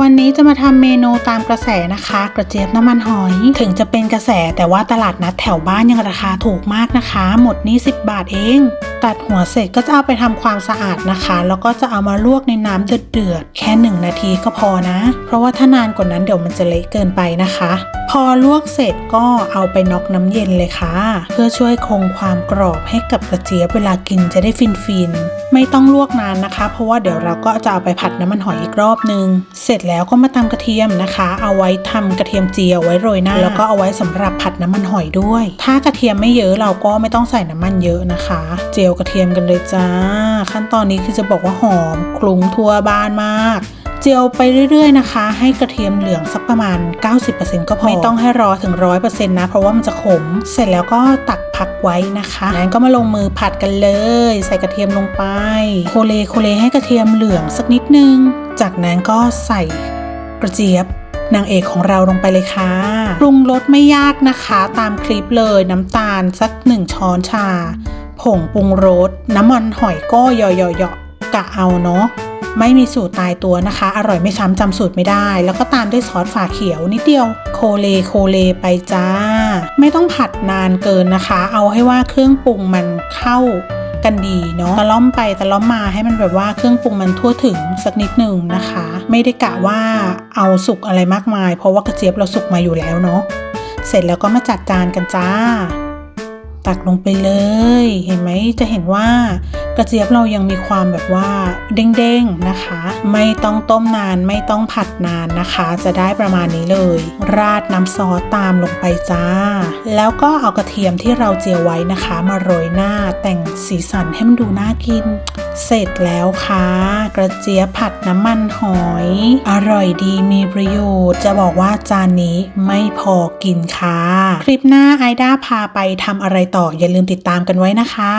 วันนี้จะมาทำเมนูตามกระแสนะคะ กระเจี๊ยบน้ำมันหอย ถึงจะเป็นกระแสแต่ว่าตลาดนัดแถวบ้านยังราคาถูกมากนะคะ หมดนี้ 10 บาทเอง ตัดหัวเสร็จก็จะเอาไปทำความสะอาดนะคะ แล้วก็จะเอามาลวกในน้ำเดือดๆแค่ 1 นาทีก็พอนะ เพราะว่าถ้านานกว่านั้นเดี๋ยวมันจะเละเกินไปนะคะ พอลวกเสร็จก็เอาไปน็อกน้ำเย็นเลยค่ะ เพื่อช่วยคงความกรอบให้กับกระเจี๊ยบเวลากินจะได้ฟินๆไม่ต้องลวกนานนะคะ เพราะว่าเดี๋ยวเราก็จะเอาไปผัดน้ำมันหอยอีกรอบนึง เสร็จแล้วก็มาตำกระเทียมนะคะ เอาไว้ทำกระเทียมเจียวไว้โรยหน้าแล้วก็เอาไว้สำหรับผัดน้ำมันหอยด้วย ถ้ากระเทียมไม่เยอะเราก็ไม่ต้องใส่น้ำมันเยอะนะคะ เจียวกระเทียมกันเลยจ้า ขั้นตอนนี้คือจะบอกว่าหอมคลุ้งทั่วบ้านมาก เจียวไปเรื่อยๆนะคะ ให้กระเทียมเหลืองสักประมาณ 90%ก็พอ ไม่ต้องให้รอถึง 100%นะ เพราะว่ามันจะขม เสร็จแล้วก็ตักพักไว้นะคะนั้นก็มาลงมือผัดกันเลย ใส่กระเทียมลงไป โคเลโคเลให้กระเทียมเหลืองสักนิดนึง จากนั้นก็ใส่กระเจี๊ยบนางเอกของเราลงไปเลยค่ะ ปรุงรสไม่ยากนะคะ ตามคลิปเลยน้ำตาลสัก 1 ช้อนชา ผงปรุงรสน้ำมันหอยก็เหยาะๆๆกะเอาเนาะไม่มีสูตรตายตัวนะคะ อร่อยไม่ซ้ำจำสูตรไม่ได้ แล้วก็ตามด้วยซอสฝาเขียวนิดเดียว โคเลโคเลไปจ้า ไม่ต้องผัดนานเกินนะคะ เอาให้ว่าเครื่องปรุงมันเข้ากันดีเนาะตะล่อมไปตะล่อมมาให้มันแบบว่าเครื่องปรุงมันทั่วถึงสักนิดหนึ่งนะคะ ไม่ได้กะว่าเอาสุกอะไรมากมาย เพราะว่ากระเจี๊ยบเราสุกมาอยู่แล้วเนาะเสร็จแล้วก็มาจัดจานกันจ้า ตักลงไปเลย เห็นไหมจะเห็นว่ากระเจี๊ยบเรายังมีความแบบว่าเด้งๆนะคะ ไม่ต้องต้มนานไม่ต้องผัดนานนะคะ จะได้ประมาณนี้เลย ราดน้ำซอสตามลงไปจ้า แล้วก็เอากระเทียมที่เราเจียวไว้นะคะ มาโรยหน้าแต่ง สีสันให้มันดูน่ากิน เสร็จแล้วค่ะ กระเจี๊ยบผัดน้ำมันหอย อร่อยดีมีประโยชน์ จะบอกว่าจานนี้ไม่พอกินค่ะ คลิปหน้าไอด้าพาไปทำอะไรต่ออย่าลืมติดตามกันไว้นะคะ